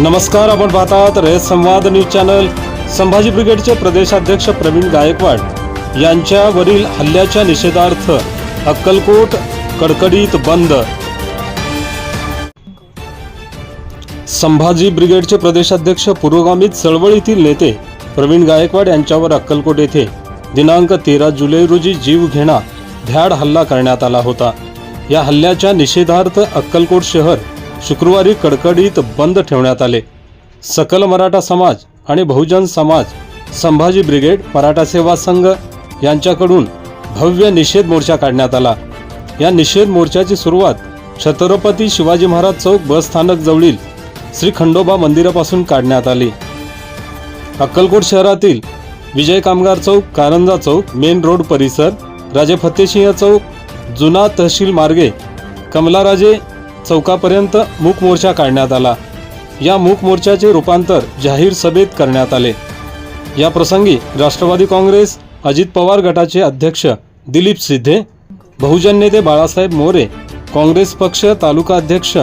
नमस्कार आपण पाहतात रयत संवाद न्यूज चॅनल. संभाजी ब्रिगेडचे प्रदेशाध्यक्ष प्रवीण गायकवाड यांच्यावरील हल्ल्याच्या निषेधार्थ अक्कलकोट कडकडीत बंद. संभाजी ब्रिगेडचे प्रदेशाध्यक्ष पुरोगामी चळवळीतील नेते प्रवीण गायकवाड यांच्यावर अक्कलकोट येथे दिनांक तेरा जुलै रोजी जीवघेणा ध्याड हल्ला करण्यात आला होता. या हल्ल्याच्या निषेधार्थ अक्कलकोट शहर शुक्रवारी कडकडीत बंद ठेवण्यात आले. सकल मराठा समाज आणि बहुजन समाज संभाजी ब्रिगेड मराठा सेवा संघ यांच्याकडून भव्य निषेध मोर्चा काढण्यात आला. या निषेध मोर्चाची सुरुवात छत्रपती शिवाजी महाराज चौक बस स्थानक जवळील श्री खंडोबा मंदिरापासून काढण्यात आली. अक्कलकोट शहरातील विजय कामगार चौक कारंजा चौक मेन रोड परिसर राजे फतेसिंह चौक जुना तहसील मार्गे कमलाराजे चौकापर्यंत मूक मोर्चा काढण्यात आला. या मूक मोर्चाचे रूपांतर जाहीर सभेत करण्यात आले. या प्रसंगी राष्ट्रवादी काँग्रेस अजित पवार गटाचे अध्यक्ष दिलीप सिद्धे बहुजन नेते बाळासाहेब मोरे काँग्रेस पक्ष तालुका अध्यक्ष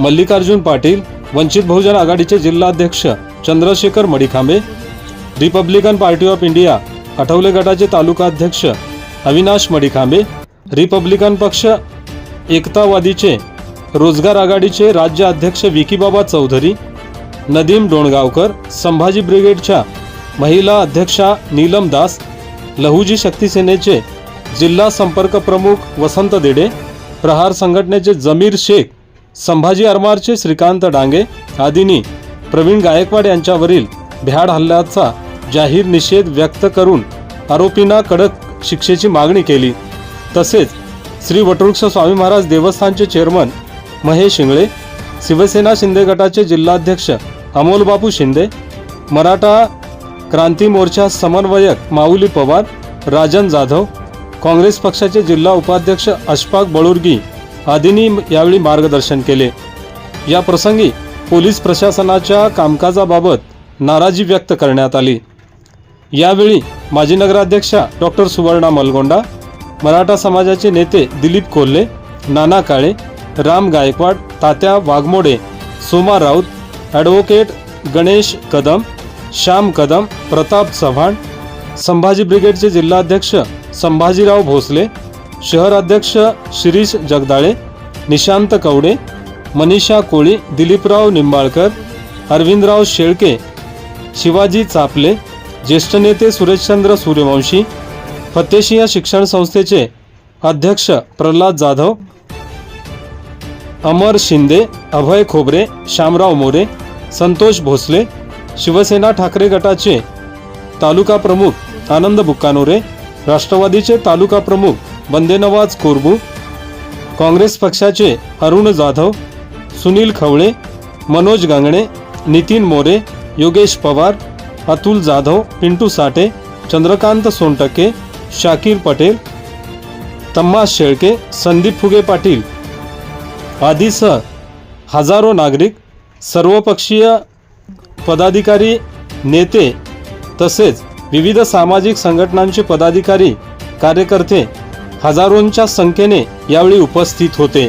मल्लिकार्जुन पाटील वंचित बहुजन आघाडीचे जिल्हाध्यक्ष Chandrashekhar Madikhambe Republican Party of India Athawale गटाचे तालुका अध्यक्ष अविनाश मडिखांबे रिपब्लिकन पक्ष एकतावादीचे रोजगार आघाडीचे राज्य अध्यक्ष विकीबाबा चौधरी नदीम डोणगावकर संभाजी ब्रिगेडच्या महिला अध्यक्षा नीलम दास लहुजी शक्ती सेनेचे जिल्हा संपर्क प्रमुख वसंत देडे प्रहार संघटनेचे जमीर शेख संभाजी अरमारचे श्रीकांत डांगे आदींनी प्रवीण गायकवाड यांच्यावरील भ्याड हल्ल्याचा जाहीर निषेध व्यक्त करून आरोपींना कडक शिक्षेची मागणी केली. तसेच श्री वटवृक्ष स्वामी महाराज देवस्थानचे चेअरमन महेश शिंगळे शिवसेना शिंदे गटाचे जिल्हाध्यक्ष अमोल बापू शिंदे मराठा क्रांती मोर्चा समन्वयक माऊली पवार राजन जाधव काँग्रेस पक्षाचे जिल्हा उपाध्यक्ष अशफाक बळुर्गी आदींनी यावेळी मार्गदर्शन केले. या प्रसंगी पोलीस प्रशासनाच्या कामकाजाबाबत नाराजी व्यक्त करण्यात आली. यावेळी माजी नगराध्यक्षा डॉक्टर सुवर्णा मलगोंडा मराठा समाजाचे नेते दिलीप कोल्हे नाना काळे राम गायकवाड तात्या वाघमोडे सोमा राऊत ॲडव्होकेट गणेश कदम श्याम कदम प्रताप चव्हाण संभाजी ब्रिगेडचे जिल्हाध्यक्ष संभाजीराव भोसले शहर अध्यक्ष शिरीष जगदाळे निशांत कवडे मनीषा कोळी दिलीपराव निंबाळकर अरविंदराव शेळके शिवाजी चापले ज्येष्ठ नेते सुरेशचंद्र सूर्यवंशी फतेशिया शिक्षण संस्थेचे अध्यक्ष प्रल्हाद जाधव अमर शिंदे अभय खोबरे श्यामराव मोरे संतोष भोसले शिवसेना ठाकरे गटाचे तालुका प्रमुख आनंद बुक्कानोरे राष्ट्रवादीचे तालुका प्रमुख बंदेनवाज कोरबू काँग्रेस पक्षाचे अरुण जाधव सुनील खवळे मनोज गांगणे नितीन मोरे योगेश पवार अतुल जाधव पिंटू साठे चंद्रकांत सोनटके शाकीर पटेल तम्मा शेळके संदीप फुगे पाटील आदीसह हजारो नागरिक सर्वपक्षीय पदाधिकारी नेते तसेच विविध सामाजिक संघटनांचे पदाधिकारी कार्यकर्ते हजारोंच्या संख्येने यावेळी उपस्थित होते.